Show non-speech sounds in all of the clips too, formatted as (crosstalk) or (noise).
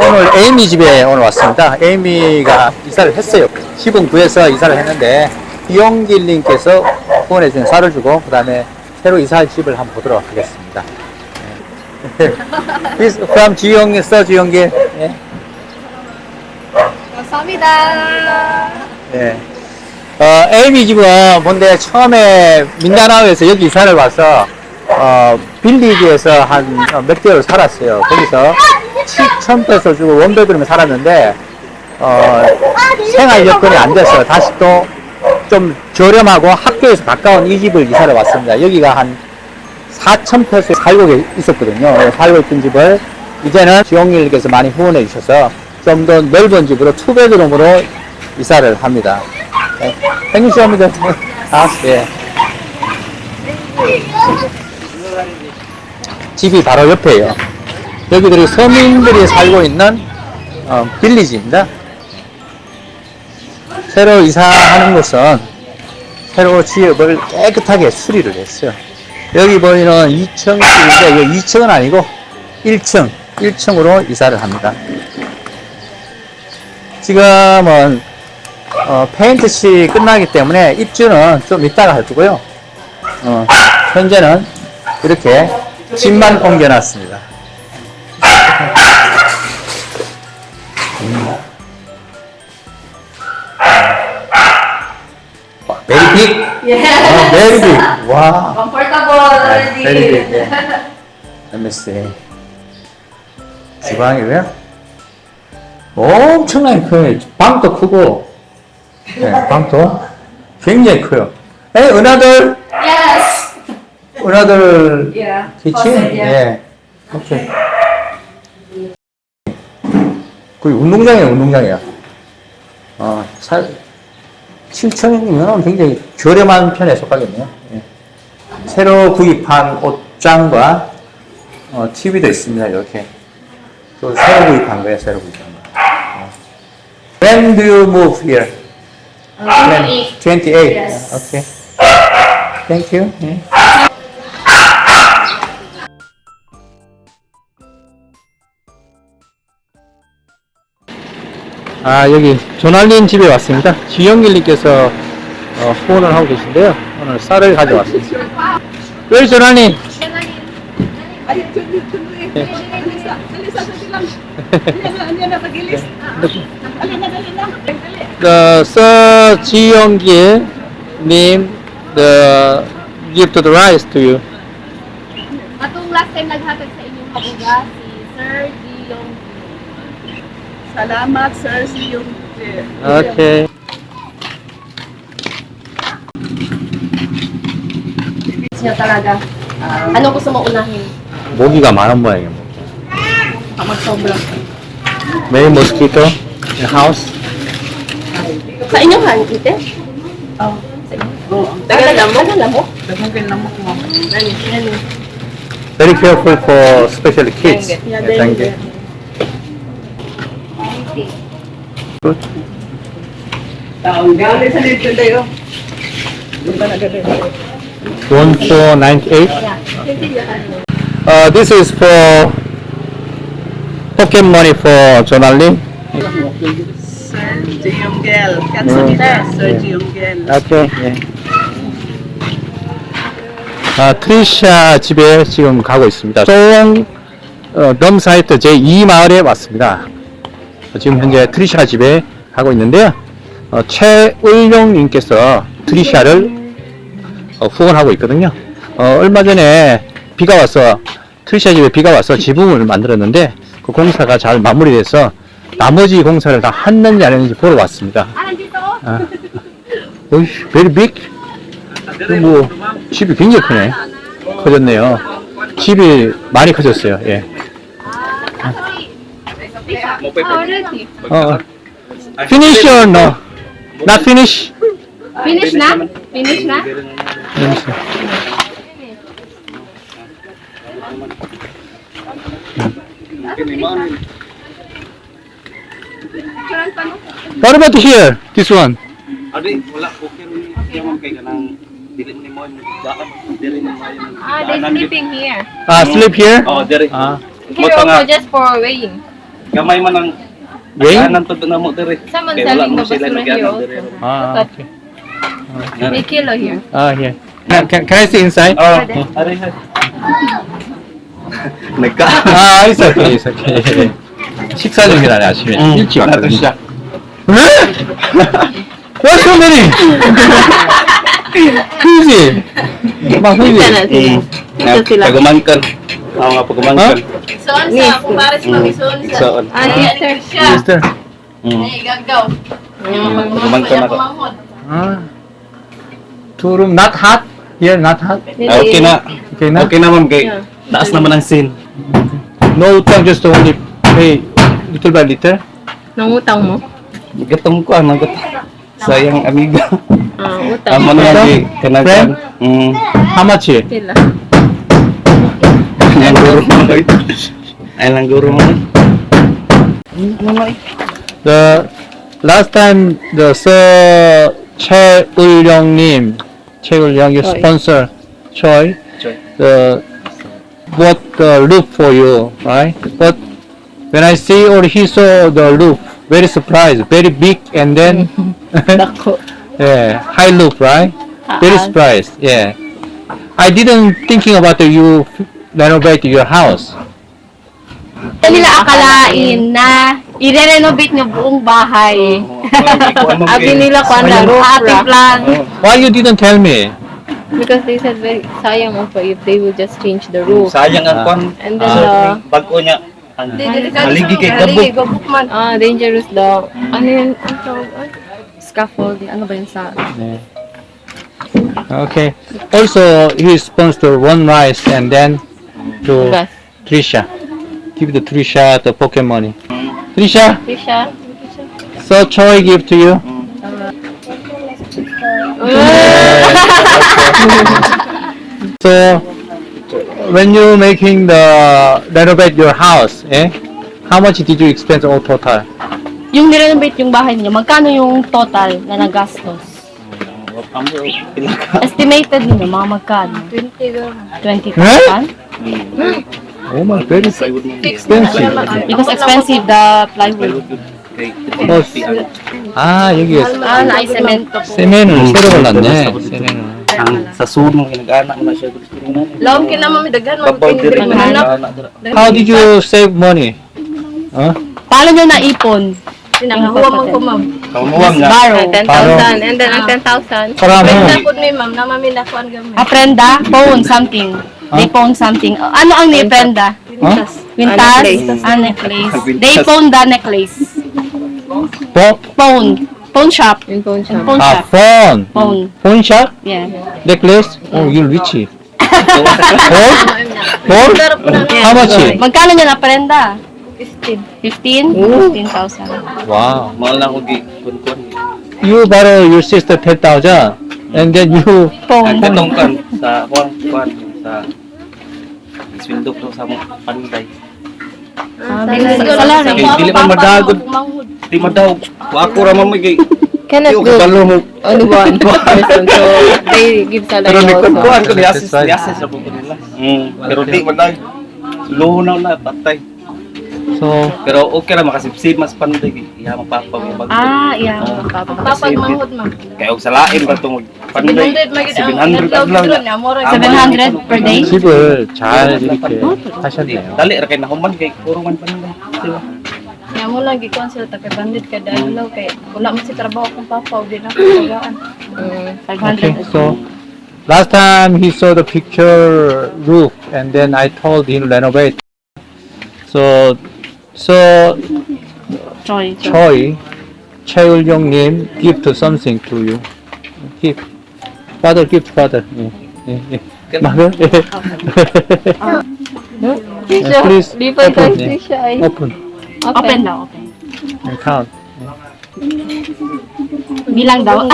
오늘 에이미 집에 오늘 왔습니다. 에이미가 이사를 했어요. 구해서 이사를 했는데 이용길님께서 후원해준 쌀을 주고 그 다음에 새로 이사할 집을 한번 보도록 하겠습니다. 네. This from 지용길. 예. 감사합니다. 예. 어, 에이미 집은 뭔데 처음에 민다나오에서 여기 이사를 와서 어, 빌리지에서 한 몇 개월 살았어요. 거기서 7천 페소 주고 원베드룸에 살았는데 어, 생활 여건이 안 돼서 다시 또 좀 저렴하고 학교에서 가까운 이 집을 이사를 왔습니다. 여기가 한 4천 페소 살고 계- 있었거든요. 예, 살고 있던 집을 이제는 지용일께서 많이 후원해 주셔서 좀 더 넓은 집으로 투베드룸으로 이사를 합니다. 네. Me the house? 예. 집이 바로 옆에요. 여기들이 서민들이 살고 있는 어, 빌리지입니다. 새로 이사하는 곳은 새로 지역을 깨끗하게 수리를 했어요. 여기 보이는 2층 집인데 이거 2층은 아니고 1층, 1층으로 이사를 합니다. 지금은 어, 페인트시 끝나기 때문에 입주는 좀 이따가 할 거고요. 어, 현재는 이렇게 집만 옮겨놨습니다. Very big. 와. Comfortable already. very big. 예. Let me see. 주방이고요. 엄청나게 커요. 방도 크고, 네, 방도 굉장히 커요. 에, 은하들, Yes. 은하들 Yeah. 키친? Faucet, yeah. 예. 오케이. 거의 운동장이에요, 운동장이야. 어, 살, 7천이면 굉장히 저렴한 편에 속하겠네요. 예. 새로 구입한 옷장과 어, TV도 있습니다, 이렇게. 또 새로 구입한 거예요, 새로 구입한 거. 어. When do you move here? When? 28. Yes. Okay. Thank you. 예. 아 여기 조날린 집에 왔습니다. 지영길님께서 어, 후원을 하고 계신데요. 오늘 쌀을 가져왔습니다. 왜 조날린? The Sir 지영길 님 the give to the rice to you. Atong last time naghatag sa inyong kabuga, si Sir Giyong. Salamat, sir, sa iyong Okay. Siya talaga. Ano gusto mo unahin? 모기가 많은 모양이에요. Kapag sobra. May mosquito in house. Sa inyong hand, ite? Oh, Sa inyo. oh, ang Tagal lang mo? Tagal mo? daghang kinamok mo. Nani? Nani? Very careful for especially kids. Dengue. Yeah, Yeah, thank dengue. you. Good. Taong galing sa dito tayo. Yung ba nagagay? 1498. Uh, this is for pocket money for Jonali. Sir Jiyonggel. Katsumita, Sir Jiyonggel. Okay. Yeah. 아, 트리샤 집에 지금 가고 있습니다. 소원 어, 덤사이트 제2마을에 왔습니다. 어, 지금 현재 트리샤 집에 가고 있는데요. 어, 최을용님께서 트리샤를 어, 후원하고 있거든요. 어, 얼마 전에 비가 와서 트리샤 집에 비가 와서 지붕을 만들었는데 그 공사가 잘 마무리돼서 나머지 공사를 다 했는지 안 했는지 보러 왔습니다. 아, 어이, very big. 그 뭐, 집이 굉장히 크네. 커졌네요. 집이 많이 커졌어요, 예. Oh, ready. 어, finish or no? Not finish? Finish na? Finish na? Finish. What about here? This one? Adi, wala okay rin yung kay kanang dili ni mo yung daan, dili mo Ah, they daanan. sleeping here. Ah, sleep here? Oh, diri. Ah, Here Bota also just for weighing. gamay man ang Rain? Anan to na mo dire. Sa man Kaya wala selling mo the sila basura nagyan here dire. also. Ah, okay. May kilo here. Ah, here. Can, can, can I see inside? Oh, ari ha. (laughs) Nagka. 아, it's okay, it's okay. (laughs) 식사 중이라네, 아침에. 일찍 나도 왔거든요. siya. 왜? Why so many? Crazy. 막 crazy. sige. Ito sila. Pagumangkan. Oo nga, pagumangkan. Soon sa kumares mami, soon sa. Ah, sister. Sister. Mm. Ay, gagaw. Pagumangkan ako. Pagmamahod. 아. Two room, not hot? Here, not hot? Ah, Okay na. Okay na? Okay na ma'am kay taas naman ang sin. No utang, just only pay little by little? Nangutang mo? Gatong ko ano gat. Sayang amiga. Ah, utang. Amo na di kanagan. Mm. How much? Sila. Ang guro mo. Ayun lang guro mo. The last time the Sir Choi Ulyong님, Choi Ulyong, your sponsor, Choi, the bought the roof for you, right? But when I see or he saw the roof, very surprised, very big, and then (laughs) (laughs) yeah, high roof, right? Ah, very ah. surprised, yeah. I didn't thinking about you renovate your house. Hindi nila akalain na i-renovate niyo buong bahay. (laughs) Abi nila Ang roof ating rack. plan. Why you didn't tell me? Because they said very sayang mo pa if they will just change the roof. Sayang ang kwan. And then Ah. the Bago niya. ang- Haligi kay man. ah dangerous daw. Ano yun? Ano tawag? Ay, Scaffolding. Ano ba yun sa... Yeah. Okay. Also, he sponsored one rice and then to. Trisha. Give the Trisha the pocket money. Trisha, Tisha? so Choi give to you. (laughs) So, when you making the renovate your house, eh? How much did you expense all total? Yung nirenovate yung bahay niyo, magkano yung total na nagastos? Amo pila ka. Estimated niyo mga magkano? 20 20,000? Oh my, very expensive. Because expensive the plywood. Oh, ah, yun yun. Ah, na semento po. Semeno, mm. pero wala niya. Semeno. Ang sa suno, nag-anak na siya. Lawang kinama may daghan, mga pinigrin How did you save money? Huh? Paano nyo naipon? Sinangahuwa man ko, ma'am. Kamuha nga. Borrow. Ah, 10,000. And then, ang 10,000. Karami. Prenda po ni ma'am, namamila ko ang gamit. Aprenda, ah? phone, something. They Huh? phone something. Ano ang ni Aprenda? Huh? Quintas? necklace. Ah, necklace. (laughs) They phone the necklace. Phone? Phone. Phone shop. Yung phone siya. Phone 아, shop. phone. Shop? Yeah. Necklace? Oh, you're rich. (laughs) Phone? Phone? How much? Magkano niya na-prenda? 15. 15? 15,000. Wow. Mahal lang ko gi kun-kun. You borrow your sister 10,000 and then you Phone. Katong kan sa kwan kwan sa sweldo ko sa mga panday. Salary. Kay dili man madagod. Di madaw. Wa ako ra man kay Cannot go kabalo mo. only one person. So, they give salary Pero kuan ko assist Satisfied. ni assist sa buko nila. Mm. Pero di madag. Lunaw na patay. So, pero okay ra makasipsip mas panday eh. iya mapapag Ah, iya mapapag. mahud man. Kay og salain ba tungod panday. 700 lang lang. 700 per day. Sige, char dili kay. Asa di. Dali ra kay nahuman kay puro man panday. Eh. Diba? Nga mo lagi ko sila takay bandit kay dalaw kay wala man si trabaho kung papa og di na. Okay, so last time he saw the picture roof and then I told him renovate. So So 저희 저희 최율용님 gift something to you. Gift. Father gift father. 예. 예. 예. Mother. 예. 예, Please 리버 open. 다이스 예. 샤이. Open. open daw, open. And count. Bilang daw.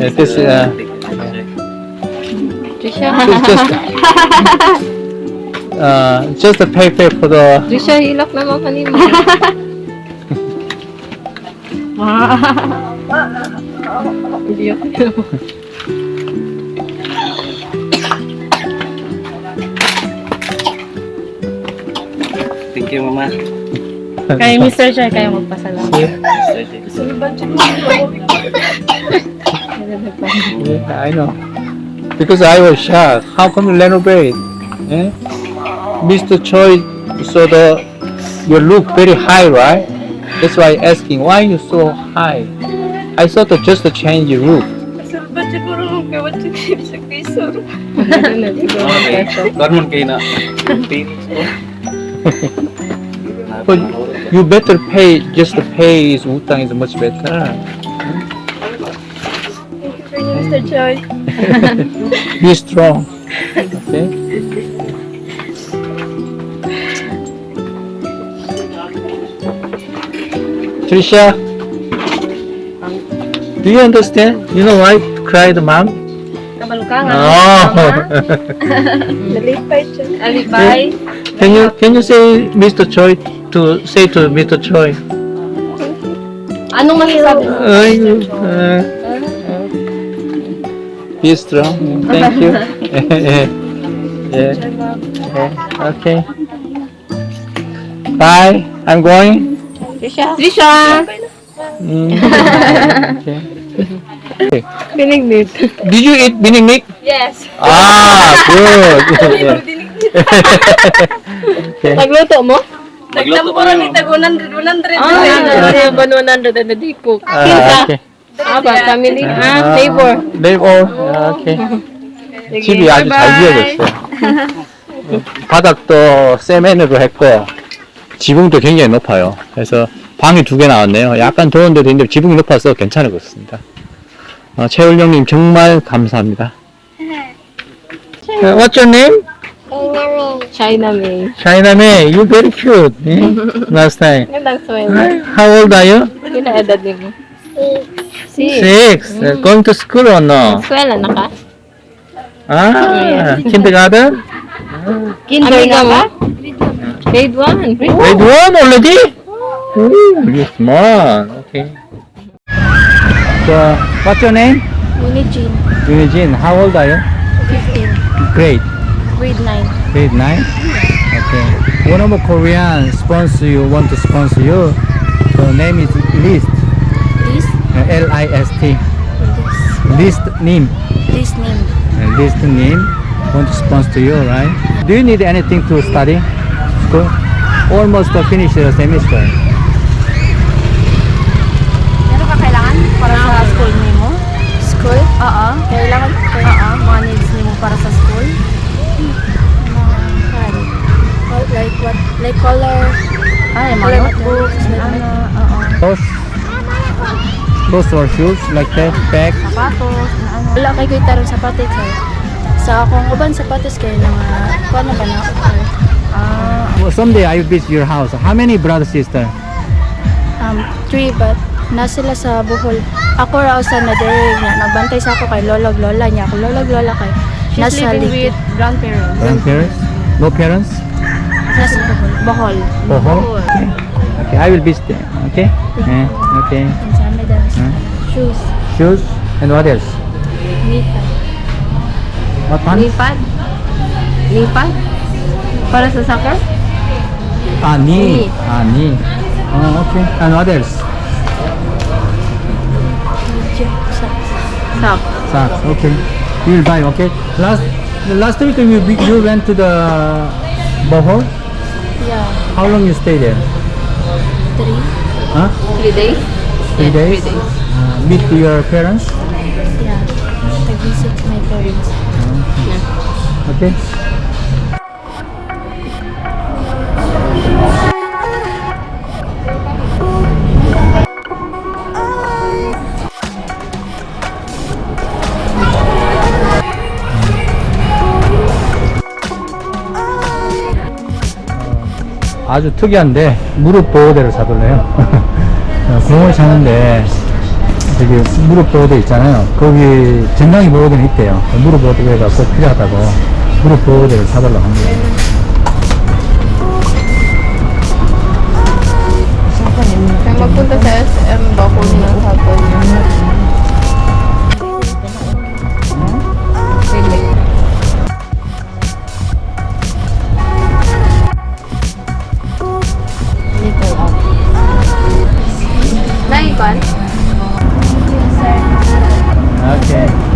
Yeah, this uh, just (laughs) uh, just a pay pay for the Tisha, hilak naman kanina. Hindi ako. Thank you, mama. Kaya Mr. Choi, kaya magpasalamat. Yeah, I know. Because I was shocked. How come you renovate? Eh? Mr. Choi, so the you look very high, right? That's why asking why you so high. I thought to just to change your roof. Karman kayo na. Phoenix ko. But you better pay. Just the pay is Wutang is much better. Mr. Choi. (laughs) Be strong. Okay. Trisha, do you understand? You know why cried mom? Kabalukangan. Oh. Nalipay siya. (laughs) Alipay. can you can you say Mr. Choi to say to Mr. Choi? Anong masasabi mo? Ay, uh, be strong. Thank you. (laughs) yeah. yeah. Okay. Bye. I'm going. Trisha. Trisha. Mm. okay. Binignit. Did you eat binignik? Yes. Ah, good. (laughs) okay. Nagluto mo? Magluto pa rin. Tag 100, 100. Ah, ba 100 na di cook. Ah, okay. Ah, family? Ah, neighbor. 네이버. 아, 오케이. 집이 아주 잘 지어졌어요. 바닥도 세멘으로 했고 지붕도 굉장히 높아요. 그래서 방이 두 개 나왔네요. 약간 더운 데도 있는데 지붕이 높아서 괜찮을 것 같습니다. 어, 최울령님 정말 감사합니다. Uh, What's your name? China May. China May. You very cute. Eh? Last time. Smile. Hi, How old are you? Edad mo? Si. Six. Uh, Going to school or no? Eskwela na ka? Ah, kindergarten? Kinder na? Grade 1. Grade one already? Ooh, you're smart. Okay. So, what's your name? Unijin. Eugene. How old are you? 15. Grade. Grade 9. Grade nine. Okay. One of the Korean sponsor you want to sponsor you. The name is List. This? Uh, L I S T. List name. This name. Uh, List name. Want to sponsor you, right? Do you need anything to study? School? Almost to finish the semester. Meron ka kailangan para sa school nimo? School? Oo. Kailangan Oo, mga needs nimo para sa school? Like what? Like color? Ay, mga notebooks, ano, oo. Those are shoes like that, bag. Sapatos, na ano. Wala kay kuy tarong sapatos kay. Sa akong uban sapatos kay mga kuan na ba na ako kay. Ah, Well, someday I will visit your house. How many brother sister? um, three but na sila sa Bohol. Ako raw sa Nadere niya. Nagbantay sa ako kay lolog lola niya. Ako lolog lola kay nasa living with grandparents. Grandparents? No parents? Nasa Bohol. Oh, okay. Okay, I will visit them. Okay? Eh, okay. And sa amin daw Huh? shoes. Shoes and what else? Nipad. What pants? Nipad? Nipad? Para sa soccer? Ah, knee. Knee. Ah, knee. Oh, okay. And what else? Sock. Socks. Okay. You will buy. Okay. Last last week you you went to the Bohol. Yeah. How long you stay there? Three. Huh? Three days? Three days. Uh, meet your parents. Yeah. Nag-visit my parents. Okay. 아주 특이한데 무릎 보호대를 사둘래요. 아, 공을 차는데 저기 무릎 보호대 있잖아요. 거기 전강이 보호대는 있대요. 무릎 보호대가 꼭 필요하다고 무릎 보호대를 사달라고 합니다. 생각보다 제 SM 먹으면서도 Okay.